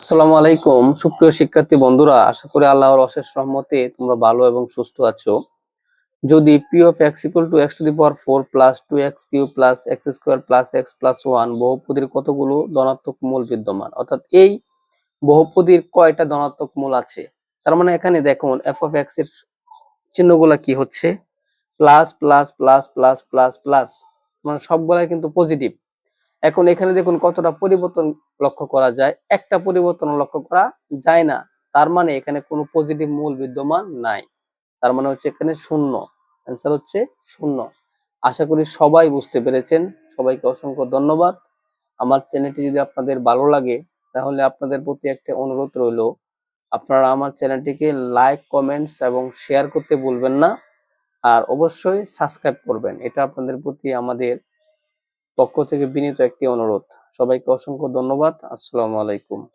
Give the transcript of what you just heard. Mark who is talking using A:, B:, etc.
A: আসসালামু আলাইকুম। সুপ্রিয় শিক্ষার্থী বন্ধুরা, আশা করি আল্লাহর অশেষ রহমতে তোমরা ভালো এবং সুস্থ আছো। যদি P of X equal to X to the power four plus two X cube plus X square plus X plus one বহুপদীর কতগুলো ধনাত্মক মূল বিদ্যমান? অর্থাৎ এই বহুপদীর কয়টা ধনাত্মক মূল আছে? তার মানে এখানে দেখুন এফ অফ এক্সের চিহ্নগুলা কি হচ্ছে? Plus plus plus plus plus plus মানে সবগুলাই কিন্তু পজিটিভ এখন এখানে দেখুন কতটা পরিবর্তন লক্ষ্য করা যায়। একটা পরিবর্তন লক্ষ্য করা যায় না। তার মানে এখানে কোনো পজিটিভ মূল বিদ্যমান নাই। তার মানে হচ্ছে এখানে শূন্য। অ্যান্সার হচ্ছে শূন্য। আশা করি সবাই বুঝতে পেরেছেন। সবাইকে অসংখ্য ধন্যবাদ। আমার চ্যানেলটি যদি আপনাদের ভালো লাগে, তাহলে আপনাদের প্রতি একটা অনুরোধ রইল। আপনারা আমার চ্যানেলটিকে লাইক কমেন্টস এবং শেয়ার করতে ভুলবেন না। আর অবশ্যই সাবস্ক্রাইব করবেন। এটা আপনাদের প্রতি আমাদের পক্ষ থেকে বিনীত একটি অনুরোধ। সবাইকে অসংখ্য ধন্যবাদ। আসসালামু আলাইকুম।